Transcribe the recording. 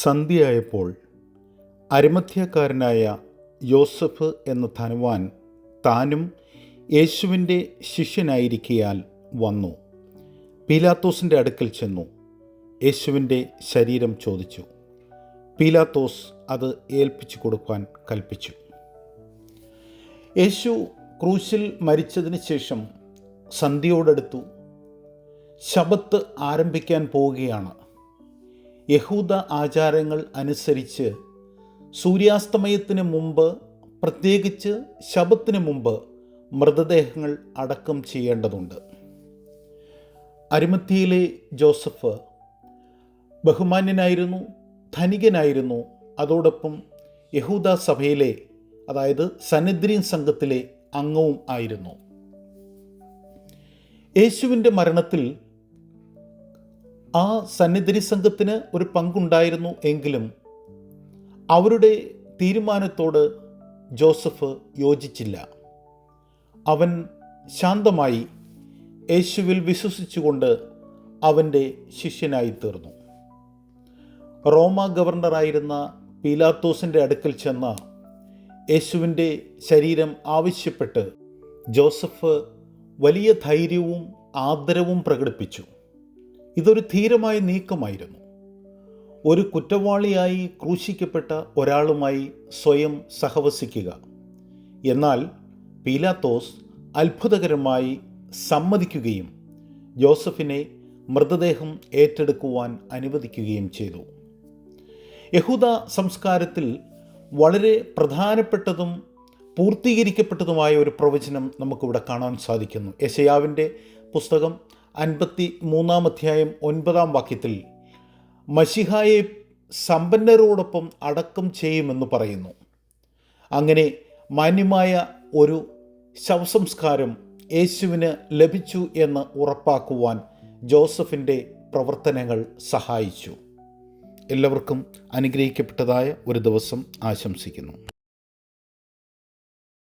സന്ധ്യയായപ്പോൾ അരിമധ്യക്കാരനായ യോസഫ് എന്ന ധനവാൻ താനും യേശുവിന്റെ ശിഷ്യനായിരിക്കയാൽ വന്നു. പീലാത്തോസിന്റെ അടുക്കൽ ചെന്നു. യേശുവിന്റെ ശരീരം ചോദിച്ചു. പീലാത്തോസ് അത് ഏൽപ്പിച്ചു കൊടുക്കാൻ കൽപ്പിച്ചു. യേശു ക്രൂശിൽ മരിച്ചതിന് ശേഷം സന്ധ്യയോടടുത്തു ശബത്ത് ആരംഭിക്കാൻ പോവുകയാണ്. യഹൂദ ആചാരങ്ങൾ അനുസരിച്ച് സൂര്യാസ്തമയത്തിന് മുമ്പ് പ്രത്യേകിച്ച് ശബത്തിന് മുമ്പ് മൃതദേഹങ്ങൾ അടക്കം ചെയ്യേണ്ടതുണ്ട്. അരുമത്തിയിലെ ജോസഫ് ബഹുമാന്യനായിരുന്നു ധനികനായിരുന്നു. അതോടൊപ്പം യഹൂദ സഭയിലെ അതായത് സന്നിദ്രീൻ സംഘത്തിലെ അംഗവും ആയിരുന്നു. യേശുവിന്റെ മരണത്തിൽ ആ സന്നിധി സംഘത്തിന് ഒരു പങ്കുണ്ടായിരുന്നു എങ്കിലും അവരുടെ തീരുമാനത്തോട് ജോസഫ് യോജിച്ചില്ല. അവൻ ശാന്തമായി യേശുവിൽ വിശ്വസിച്ചുകൊണ്ട് അവന്റെ ശിഷ്യനായി തീർന്നു റോമ ഗവർണറായിരുന്ന പീലാത്തോസിന്റെ അടുക്കൽ ചെന്ന യേശുവിന്റെ ശരീരം ആവശ്യപ്പെട്ട് ജോസഫ് വലിയ ധൈര്യവും ആദരവും പ്രകടിപ്പിച്ചു. ഇതൊരു ധീരമായ നീക്കമായിരുന്നു. ഒരു കുറ്റവാളിയായി ക്രൂശിക്കപ്പെട്ട ഒരാളുമായി സ്വയം സഹവസിക്കുക. എന്നാൽ പീലാത്തോസ് അത്ഭുതകരമായി സമ്മതിക്കുകയും ജോസഫിനെ മൃതദേഹം ഏറ്റെടുക്കുവാൻ അനുവദിക്കുകയും ചെയ്തു. യഹൂദ സംസ്കാരത്തിൽ വളരെ പ്രധാനപ്പെട്ടതും പൂർത്തീകരിക്കപ്പെട്ടതുമായ ഒരു പ്രവചനം നമുക്കിവിടെ കാണാൻ സാധിക്കുന്നു. യശയാവിന്റെ പുസ്തകം അൻപത്തി മൂന്നാം അധ്യായം ഒൻപതാം വാക്യത്തിൽ മഷിഹായെ സമ്പന്നരോടൊപ്പം അടക്കം ചെയ്യുമെന്ന് പറയുന്നു. അങ്ങനെ മാന്യമായ ഒരു ശവസംസ്കാരം യേശുവിന് ലഭിച്ചു എന്ന് ഉറപ്പാക്കുവാൻ ജോസഫിന്റെ പ്രവർത്തനങ്ങൾ സഹായിച്ചു. എല്ലാവർക്കും അനുഗ്രഹിക്കപ്പെട്ടതായ ഒരു ദിവസം ആശംസിക്കുന്നു.